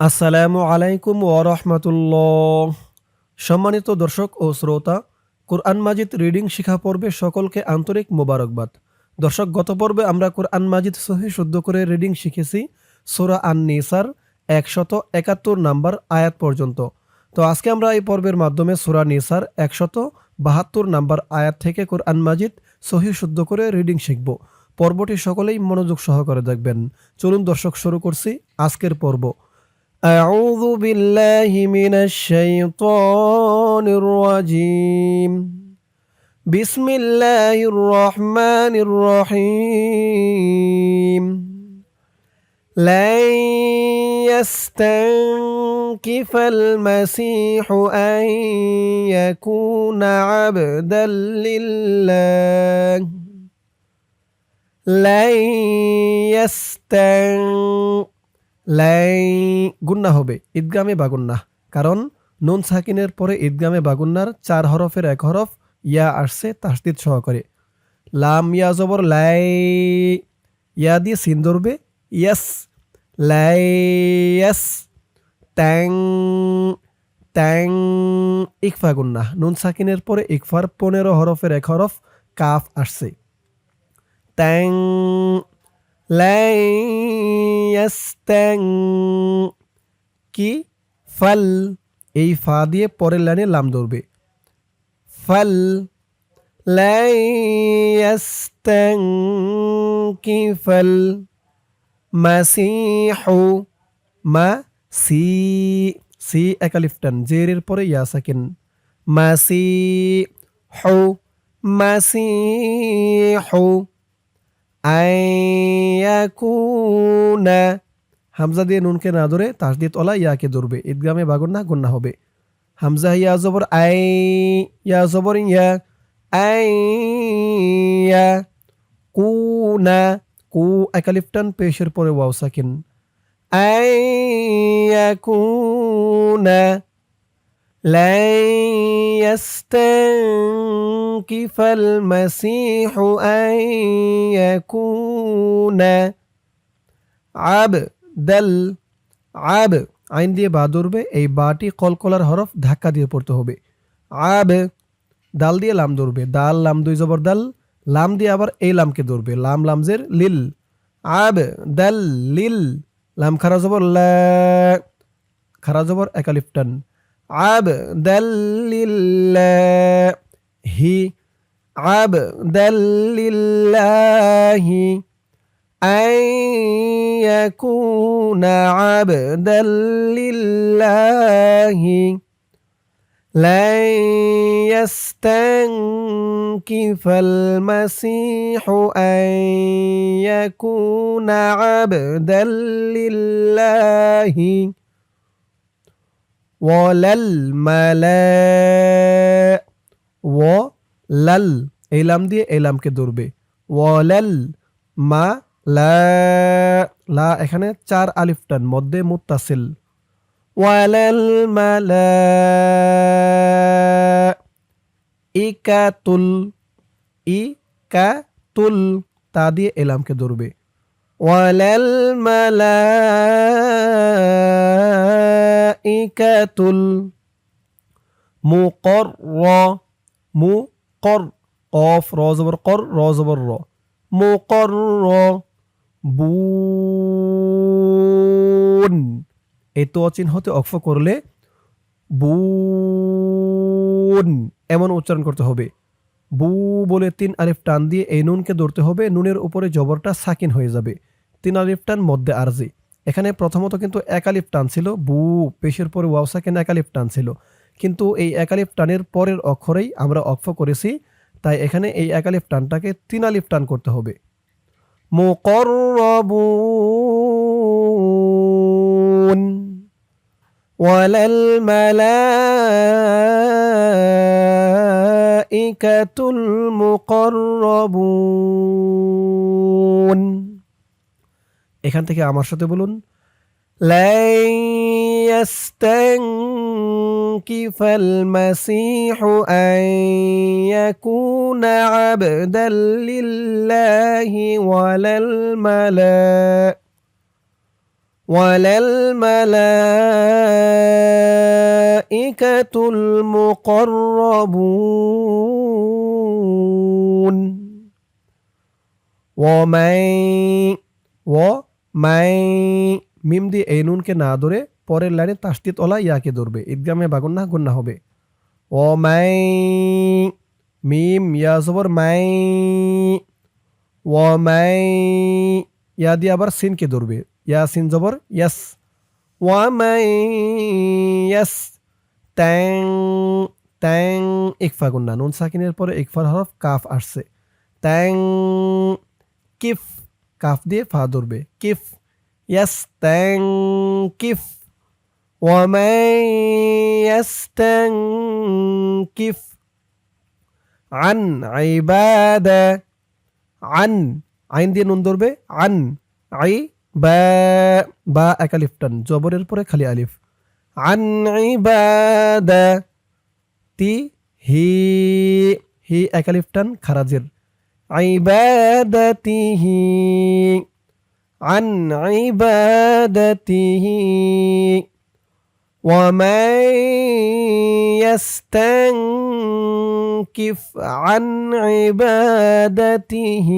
আসসালামু আলাইকুম ওরহমতুল্লাহ সম্মানিত দর্শক ও শ্রোতা, কোরআন মাজিদ রিডিং শিখা পর্বে সকলকে আন্তরিক মোবারকবাদ। দর্শক, গত পর্বে আমরা কোরআন মাজিদ সহি শুদ্ধ করে রিডিং শিখেছি সোরা আন নিসার একশত একাত্তর নাম্বার আয়াত পর্যন্ত। তো আজকে আমরা এই পর্বের মাধ্যমে সোরা নিসার একশত বাহাত্তর নাম্বার আয়াত থেকে কোরআন মাজিদ সহি শুদ্ধ করে রিডিং শিখব। পর্বটি সকলেই মনোযোগ সহকারে দেখবেন। চলুন দর্শক, শুরু করছি আজকের পর্ব। أعوذ بالله من الشيطان الرجيم. بسم الله الرحمن الرحيم. لن يستنكف المسيح أن يكون عبدا لله. لن يستنكف লাই গুন্না হবে, ঈদগামে বাগুন্না। কারণ নুন সাকিনের পরে ঈদগামে বাগুন্নার চার হরফের এক হরফ ইয়া আসছে তাসদিদ সহকারে। লাম ইয়া জবর লাই, ইয়া দিয়ে সিন ধরবে, ইয়াস, লাই, ইয়াস, ট্যাং ট্যাং, ইকফা গুন্না। নুন সাকিনের পরে ইকফার পনেরো হরফের এক হরফ কাফ আসছে। ট্যাং লাই ইয়াস্তাং কি ফাল। এই ফা দিয়ে পরের লাইনে লাম ধরবে। ফাল। লাই ইয়াস্তাং কি ফাল। মাসিহু। মা সি সি একালিফটান জেরের পরে ইয়া সাকিন। মাসি হু মাসি হু আয়াকুনা হামজা দিয়ে নুনকে না ধরে তাসদিদ ওলা ইয়াকে ধরবে। ঈদগামে বাগুন্না গুন্না হবে। হামজা ইয়া জবর আই, ইয়া জবর ইয়া আই ইয়া কুনা কু একালিফটান পেশের পরে ওয়াও সাকিন। আয়াকুনা لن يستنكف المسيح أن يكون عبدا আব আইন দিয়ে বা ধরবে এই বাটি কলকলার হরফ ধাক্কা দিয়ে পড়তে হবে আব দাল দিয়ে লাম ধরবে দাল লাম দুই জবর দাল লাম দিয়ে আবার এই লামকে ধরবে লাম লামজের লিল আব দাল লিল লাম খারা জবর লা খারা জবর একালিফটান عبدا لله عبدا لله أن يكون عبدا لله لن يستنكف المسيح أن يكون عبدا لله ওয়ালাল মালা ও লাল এই দিয়ে এই লামকে ধরবে। ওয়ালাল মা লা লা এখানে চার আলিফ টান, মধ্যে মুত্তাসিল। ওয়ালাল মালা ইকাতুল ইকাতুল, তা দিয়ে এলামকে ধরবে। মালা মালাইকাতুল মুকর মুকর কফ র জবর কর র জবর র মুকর বুন এই তো অচিন হতে অক্ষ করলে বুন। এমন উচ্চারণ করতে হবে। বু বলে তিন আলিফ টান দিয়ে এই নুনকে ধরতে হবে। নুনের উপরে জবরটা সাকিন হয়ে যাবে। তিন আলিফ টান মধ্যে আরজি। এখানে প্রথমত কিন্তু একালিফ টান ছিল। বু, পেশের পরে ওয়াও সাকিন একালিফ টান ছিল। কিন্তু এই একালিফ টানের পরের অক্ষরেই আমরা অক্ষ করেছি। তাই এখানে এই একালিফ টানটাকে তিন আলিফ টান করতে হবে। মুকরবুন ওয়ালাল মালাইকাতুল মুকরবুন এখান থেকে আমার সাথে বলুন لن يستنكف المسيح أن يكون عبدا لله ولا الملائكة ولا الملائكة المقربون ومن ومن মিম দিয়ে এই নুনকে না ধরে পরের লাইনে তাস্তিত ওলা ইয়াকে ধরবে ঈদগামে বাগুন্না গুন্না হবে ও মাই মিম ইয়া জবর মাই ও মাই ইয়া দিয়ে আবার সিনকে ধরবে ইয়া সিন জবর ইয়াস ওয়া মাই ইয়াস ট্যাং ট্যাং ইকফা গুন্না নুন সাকিনের পরে ইকফার হরফ কাফ আসছে ট্যাং কিফ কাফ দিয়ে ফা ধরবে কিফ ইয়াস ট্যাং কিফ ومن يستنكف عن عبادة عن আইন দিয়ে নুন ধরবে আন আই বা বা এক আলিফ টান জবরের পরে খালি আলিফ আন ইবাদা তি হি হি এক আলিফ টান খারাজের আইবাদাতিহি عن عبادته ومن يستنكف عن عبادته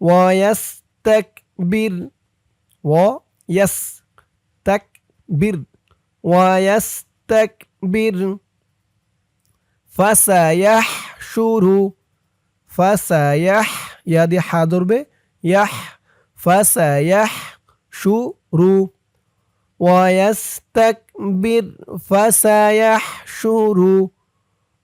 ويستكبر ويستكبر ويستكبر فسيحشر فسيح يا دي حاضر به يح فسيحشر ويستكبر فسيحشر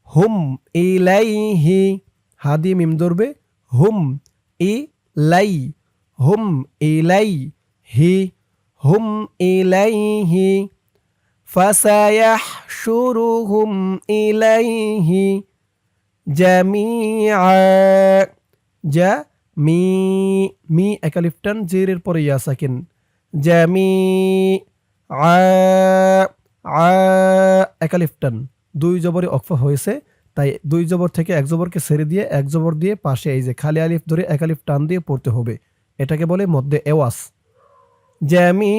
هم إليه هذه ميم ضربة هم إلي هم إليه هم إليه فسيحشرهم إليه جميعا جا মি মি একালিফটান জেরের পরে ইয়া সাকিন জামি আ আ একালিফটান দুই জবরে অকফা হয়েছে তাই দুই জবর থেকে এক জবরকে ছেড়ে দিয়ে এক জবর দিয়ে পাশে এই যে খালি আলিফ ধরে একালিফ টান দিয়ে পড়তে হবে এটাকে বলে মধ্যে এওয়াস জামি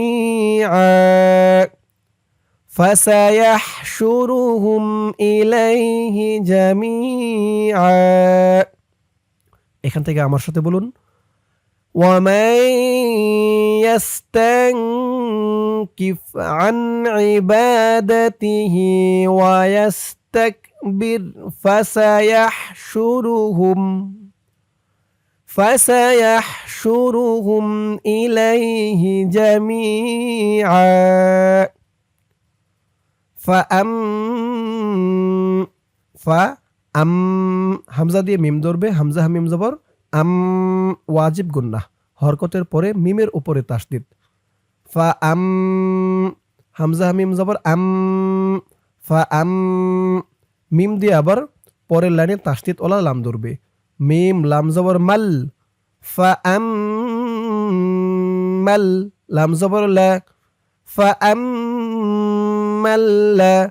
فسيحشرهم إليه جميعا এখান থেকে আমার সাথে বলুন ومن يستنكف عن عبادته ويستكبر فسيحشرهم فسيحشرهم إليه جميعا فأم فأم আম হামজা দিয়ে মিম ধরবে হামজা হামিম জবর আম ওয়াজিব গুন্না হরকতের পরে মিমের উপরে তাসদিদ ফা আম হামজা হামিম জবর আম ফা আম মিম দিয়ে আবার পরের লাইনে তাসদিদ ওলা লাম ধরবে মিম লাম জবর মাল, ফা আম মাল, লাম জবর লা, ফা আম মাল্লা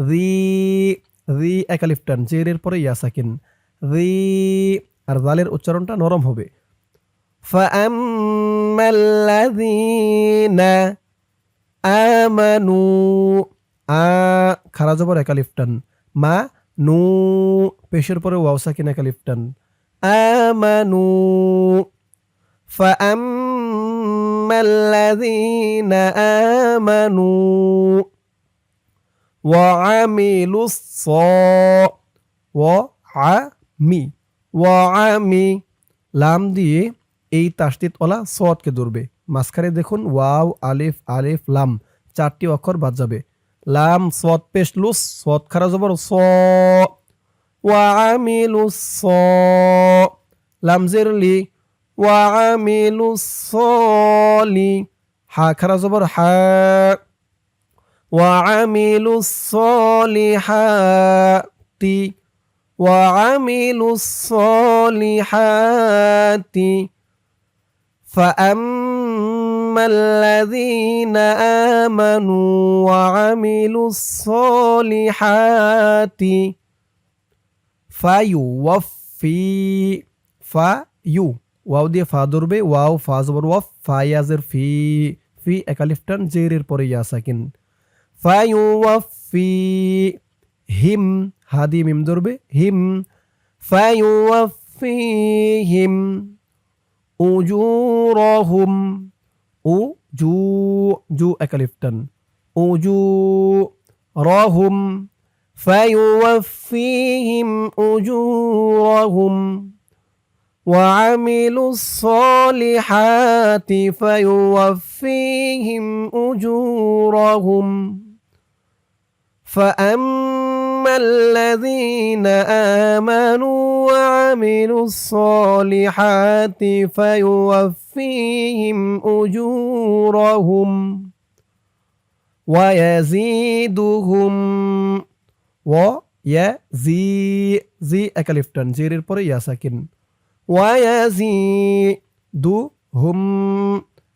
রি রি একালিফ টান, জেরের পরে ইয়া সাকিন, রি, আর জালের উচ্চারণটা নরম হবে। ফাআম্মাল্লাযীনা আমানু, আ, খারা জবর একালিফ মা নু পেশের পরে ওয়াও সাকিন একালিফ টান আমানু ফাআম্মাল্লাযীনা আমানু وعملوا الصا وعمي وعمي লাম দিয়ে এই তাসদিদ ওলা সদকে ধরবে মাঝখানে দেখুন ওয়াও আলিফ আলিফ লাম চারটি অক্ষর বাদ যাবে লাম সদ পেশ লুস সদ খারা জবর স وعملوا الصَّ لم زر لي. وعملوا الصالي حكر زبر حا وعملوا الصالحات. وعملوا الصالحات. فأما الذين آمنوا وعملوا الصالحات ফা ইউ ফি, ফা ইউ। ওয়াও দিয়ে ফা ধরবে, ওয়াও, ফা জবর ওয়া ফা ইয়াজের ফি ফি একালিফটান, জেরের পরে ইয়া সাকিন ফা ইউ ফি, হিম হাদি মিম ধরবে, হিম। ফায়ু ইউ ফি, হিম, উজুরহুম ও জু জু একালিফটান। উজু রহুম فيوفيهم أجورهم وعملوا الصالحات فيوفيهم أجورهم فأما الذين آمنوا وعملوا الصالحات فيوفيهم أجورهم ويزيدهم ও ইয়া জি জি একালিফটন জির এর পরে ইয়া সাকিন ওয়া জি, দু, হুম,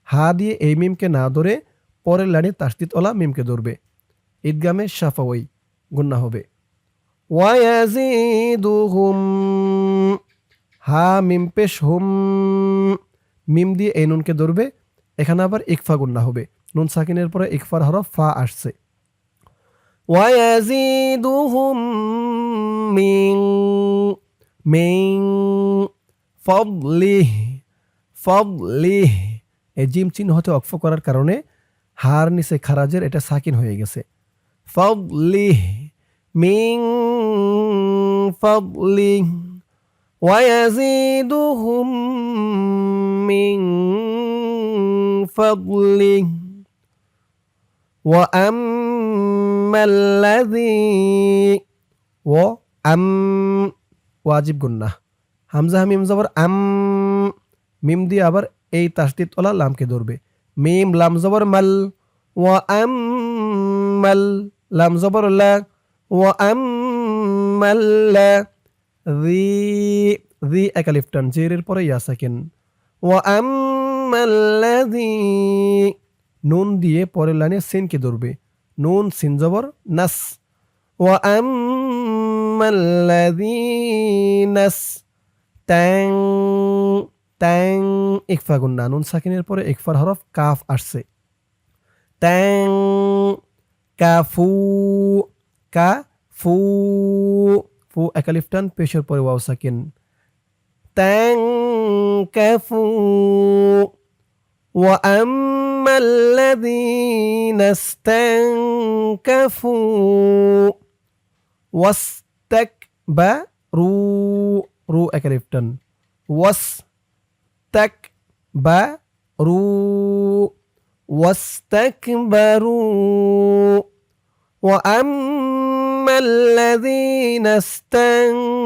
হা দিয়ে এই মিমকে না ধরে পরের লাইনে তাস্তিত ওলা মিমকে ধরবে। ঈদগামে সাফাওয়াই গুন্না হবে। ওয়াজিদুহুম হা, মিম পেশ, হুম, মিম দিয়ে এই নুনকে ধরবে। এখানে আবার ইকফা গুন্না হবে। নুন সাকিনের পরে ইকফার হরফ ফা আসছে। ওয়ায়াজিদুহুম মিন মিন ফবলিহ ফবলিহ এই জিম চিহ্ন হতে অক্ফ করার কারণে হার নিচে খারাজের এটা সাকিন হয়ে গেছে ফবলিহ মিং ফবলিহ ويزيدهم من فضله وأما আম্মাল্লাযী ও আম ওয়াজিব গুন্না হামজা মিম জবর আম মিম দিয়ে আবার এই তাসদিদওয়ালা লামকে ধরবে। মিম লাম জবর মাল ও আম মাল, লাম জবর লা ও আম মাল লা রি রি একালিফ টান, জেরের পরে ইয়া ও আম মাল্লাযী নুন দিয়ে পরের লাইনে সিনকে ধরবে। নুন সিন জবর নাস। ওয়া আম মাল্লাযী নাস ট্যাং ট্যাং ইকফা গুন্না। নুন সাকিনের পরে ইকফার হরফ কাফ আসছে। ট্যাং কাফু কা ফু ফু একালিফটান পেশের পরে ওয়াও সাকিন। ট্যাং কাফু الذين استنكفوا واستكبروا. رو أكريفتن واستكبروا. واستكبروا. وأما الذين استنكفوا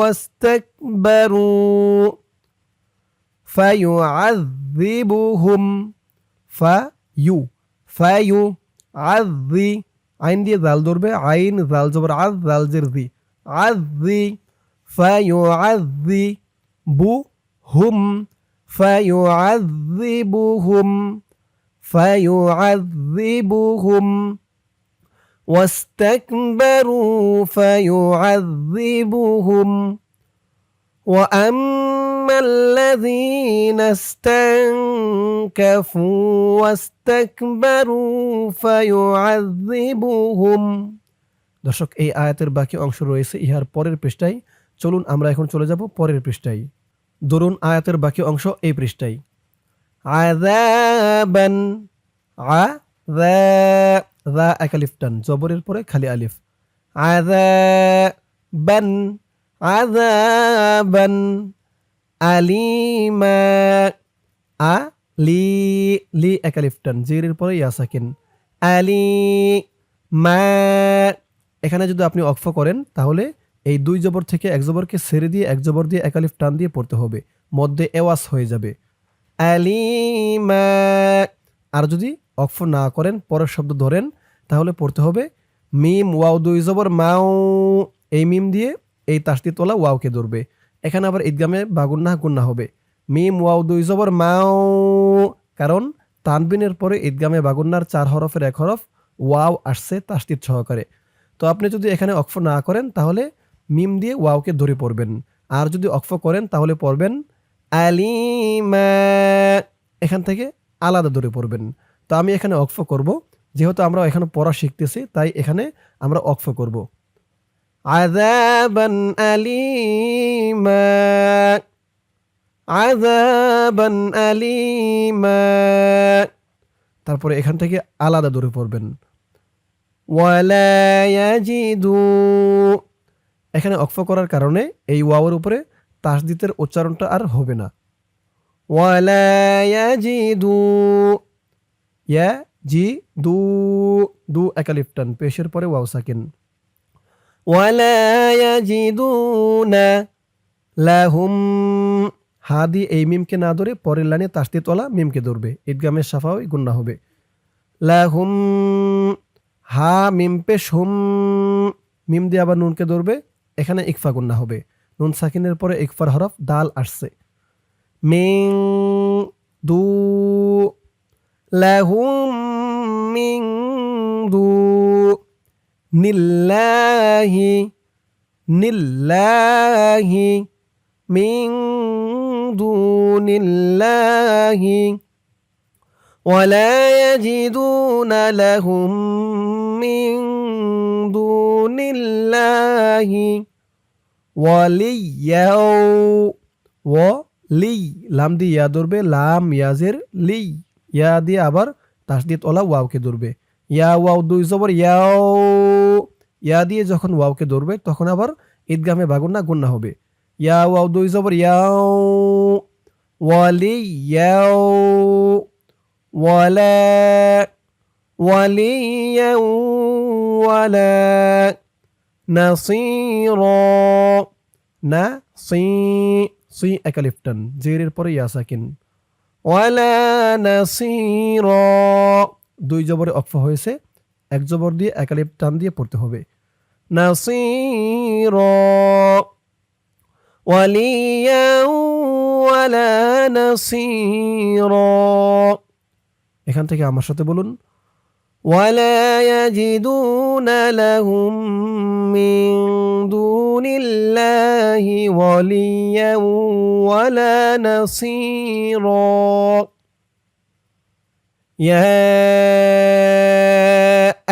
واستكبروا. فيعذبهم. فيو. فيو. عذي. عندي ذال ضرب عين ذال زبر عذ ذال جر عذي. فيعذي بهم فيعذبهم. فيعذبهم. واستكبروا فيعذبهم. وأما الذين استنكفوا واستكبروا فيعذبهم দর্শক এই আয়াতের বাকি অংশ রয়েছে ইহার পরের পৃষ্ঠায় চলুন আমরা এখন চলে যাব পরের পৃষ্ঠায় ধরুন আয়াতের বাকি অংশ এই পৃষ্ঠায় আযাবান আযা একালিফটান জবরের পরে খালি আলিফ আযাবান আযাবান আলিমা। আ, লি লি একালিফটান জিরের পরে ইয়া সাকিন। আলি মা এখানে যদি আপনি অক্ফ করেন, তাহলে এই দুই জবর থেকে এক জবরকে ছেড়ে দিয়ে এক জবর দিয়ে একালিফ টান দিয়ে পড়তে হবে। মধ্যে এওয়াস হয়ে যাবে। আলিমা। আর যদি অক্ফ না করেন, পরের শব্দ ধরেন, তাহলে পড়তে হবে মিম ওয়াও দুই জবর মাও। এই মিম দিয়ে এই তাসদি তোলা ওয়াওকে ধরবে। এখানে আবার ঈদগামে বাগুন্না গুন্না হবে। মিম, ওয়াও, দুই জবর, মাও। কারণ তানবিনের পরে ঈদগামে বাগুন্নার চার হরফের এক হরফ ওয়াও আসছে তাসদিদ সহকারে। তো আপনি যদি এখানে অক্ফ না করেন, তাহলে মিম দিয়ে ওয়াওকে ধরে পড়বেন। আর যদি অক্ফ করেন, তাহলে পড়বেন আলিমা। এখান থেকে আলাদা ধরে পড়বেন। তো আমি এখানে অক্ফ করব। যেহেতু আমরা এখানে পড়া শিখতেছি, তাই এখানে আমরা অক্ফ করব। আযাবান আলিমা আযাবান আলিমা তারপরে এখান থেকে আলাদা দূরে পড়বেন ওয়ালা এখানে অক্ফ করার কারণে এই ওয়াওয়ের উপরে তাসদিতের উচ্চারণটা আর হবে না। ওয়ালা জি দু দু একালিফটান পেশের পরে ওয়াও সাকিন। ওয়ালা ইয়াজিদুনা লাহুম হা দিয়ে এই মিমকে না ধরে পরের লাইনে তাসদিতওয়ালা মিমকে ধরবে। ঈদগামের সাফাও গুন্না হবে। লাহুম হা মিম পেশ মিম দিয়ে আবার নুনকে ধরবে। এখানে ইকফা গুন্না হবে। নুন সাকিনের পরে ইকফার হরফ দাল আসছে। মিং দু, লাহুম মিং দু নিল্লাহি নিল্লাহি মিং দুনিল্লাহি ولا يجدون لهم من دون الله وليا ওলি লাম দিয়ে ইয়া ধরবে লাম ইয়াজের লি ইয়া দিয়ে আবার তাসদিদ ওলা ওয়াওকে ধরবে ইয়া ওয়াও দুই জবর, ইয়াও, ইয়া দিয়ে যখন ওয়াওকে ধরবে, তখন আবার ঈদগামে বাগুন্না গুন্না হবে। ইয়া ওয়াও দুই জবর, ইয়াও, ওয়ালি, ইয়াও, ওয়ালা একালিফটান জেরের পরে ইয়া সাকিন। ওয়ালা, নাসিরা। দুই জবরে অক্ফ হয়েছে এক জবর দিয়ে একালিফ টান দিয়ে পড়তে হবে নাসিরা ওয়ালিয়া ওয়ালা নাসিরা এখান থেকে আমার সাথে বলুন ولا يجدون لهم من دون الله وليا ولا نصيرا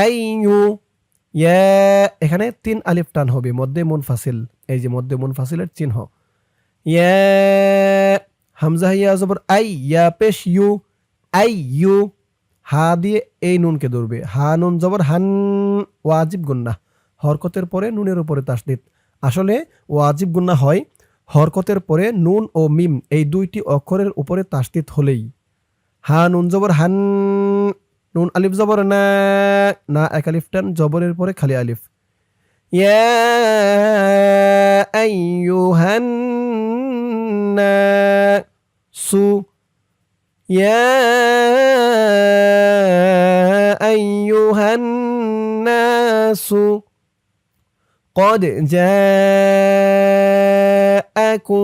আইউ يا এখানে তিন আলিফ টান হবে, মধ্যে মুনফাসিল, এই যে মধ্যে মুনফাসিলের চিহ্ন। يا হামজা ইয়া জবর আই, ইয়া পেশ ইউ, আই ইউ, হা দিয়ে এই নুনকে ধরবে। হা নুন জবর হান, ওয়াজিব গুন্না হরকতের পরে নুনের উপরে তাসদিদ। আসলে ওয়াজিব গুন্না হয় হরকতের পরে নুন ও মিম, এই দুইটি অক্ষরের উপরে তাসদিদ হলেই। হা নুন জবর হান নুন আলিফ জবর না না এক আলিফ টান জবরের পরে খালি আলিফ ইয়া আইয়ুহান নাসু يا أيها الناس قد جاءكم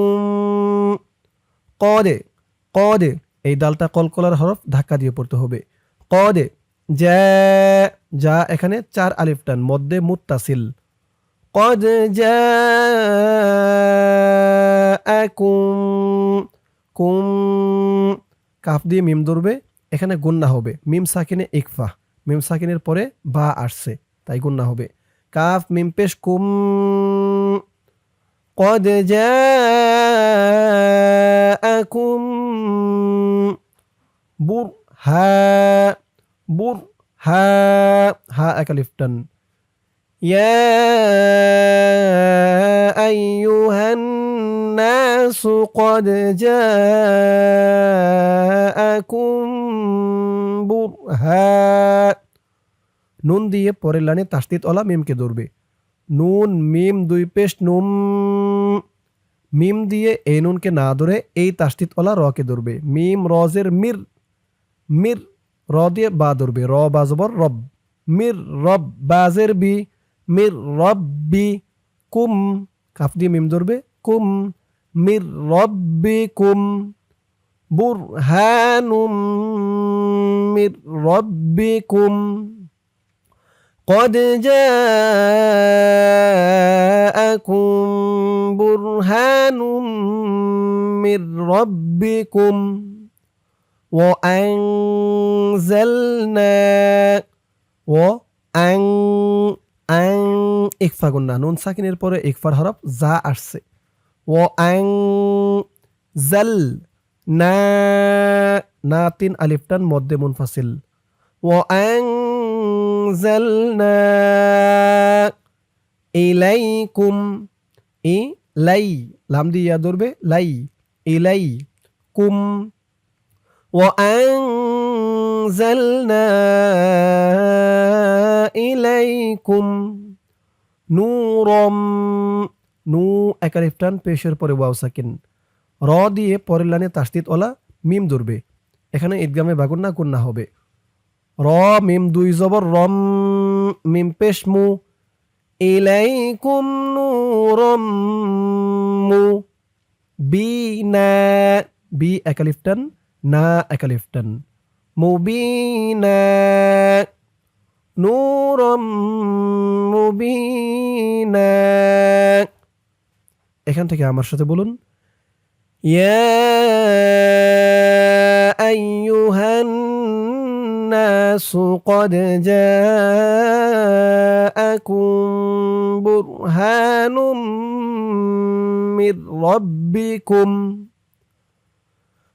قد قد এই দালটা কলকলার হরফ ধাক্কা দিয়ে পড়তে হবে কদ যা যা এখানে চার আলিফ টান মধ্যে মুত্তাসিল কদ জাআকুম কুম কাফ দিয়ে মিম ধরবে এখানে গুন্না হবে মিম সাকিনে ইকফা মিম সাকিনের পরে বা আসছে তাই গুন্না হবে কাফ মিম পেশ কুম قد جاءكم برها برها ها أكلفتن يا أيها الناس قد جاءكم برهان নুন দিয়ে পরের লাইনে তাস্তিত ওলা মিমকে ধরবে নুন মিম দুই পেশ নুম মিম দিয়ে এই নুনকে না ধরে এই তাস্তিত ওলা রকে ধরবে মিম রজের মির মির র দিয়ে বা ধরবে র বাজবর রব মির রব বাজের বি মির রব্বি কুম কাফ দিয়ে মিম ধরবে কুম মির রব্বি কুম বুরহানুম মির রব্বি কুম قد جاءكم برهان من ربكم وأنزلنا وأن أن ইকফা গুন্না নুন সাকিনের পরে ইকফার হরফ যা আসছে ও আং জাল না না তিন আলিফটান মধ্যে মুনফাসিল ও আং জাল না ইলাইকুম ই লাই লাম দিয়া ধরবে লাই ইলাই কুম وأنزلنا إليكم নূরম নু একালিফটান পেশের পরে ওয়াও সাকিন র দিয়ে পরের লাইনে তাস্তিত ওলা মিম ধরবে এখানে ঈদগামে বাগুন না গুন্না হবে র মিম দুই জবর রম মিম পেশ মু ইলাইকুম নূরম মু বি না বি একালিফটান না একালিফটান মুবিনা নূরম মুবিনা এখান থেকে আমার সাথে বলুন ইয়া আইয়ুহান الناس قد جاءكم برهان من ربكم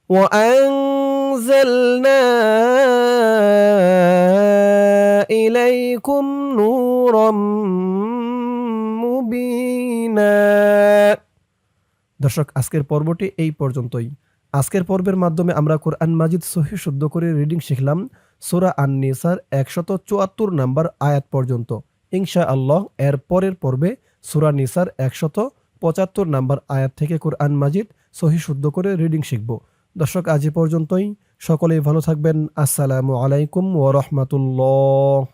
وأنزلنا إليكم نورا মুবিনা দর্শক আজকের পর্বটি এই পর্যন্তই আজকের পর্বের মাধ্যমে আমরা কোরআন মাজিদ সহি শুদ্ধ করে রিডিং শিখলাম সোরা আন নিসার একশত চুয়াত্তর নাম্বার আয়াত পর্যন্ত ইনশা আল্লাহ এর পরের পর্বে সুরা নিসার একশত পঁচাত্তর নাম্বার আয়াত থেকে কোরআন মাজিদ সহি শুদ্ধ করে রিডিং শিখব দর্শক আজ পর্যন্তই। সকলেই ভালো থাকবেন। আসসালামু আলাইকুম ও রাহমাতুল্লাহ।